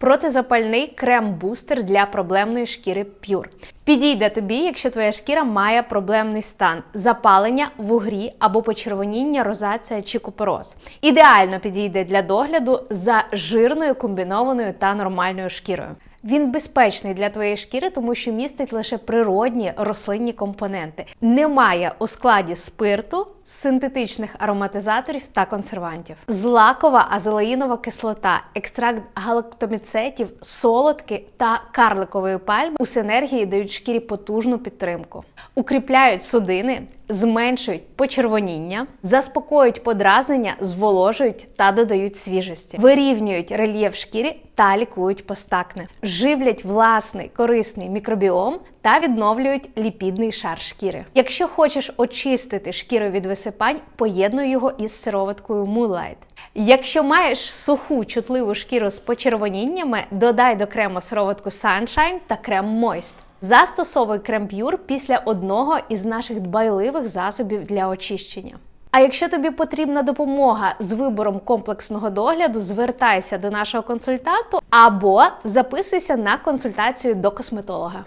Протизапальний крем-бустер для проблемної шкіри Pure. Підійде тобі, якщо твоя шкіра має проблемний стан запалення, вугрі або почервоніння, розація чи купороз. Ідеально підійде для догляду за жирною, комбінованою та нормальною шкірою. Він безпечний для твоєї шкіри, тому що містить лише природні рослинні компоненти. Немає у складі спирту, синтетичних ароматизаторів та консервантів. Злакова азелаїнова кислота, екстракт галактоміцетів, солодки та карликової пальми у синергії дають шкірі потужну підтримку, укріпляють судини, зменшують почервоніння, заспокоюють подразнення, зволожують та додають свіжості, вирівнюють рельєф шкіри та лікують постакне, живлять власний корисний мікробіом та відновлюють ліпідний шар шкіри. Якщо хочеш очистити шкіру від висипань, поєднуй його із сироваткою Moonlight. Якщо маєш суху чутливу шкіру з почервоніннями, додай до крему сироватку Sunshine та крем Moist. Застосовуй крем Pure після одного із наших дбайливих засобів для очищення. А якщо тобі потрібна допомога з вибором комплексного догляду, звертайся до нашого консультанту або записуйся на консультацію до косметолога.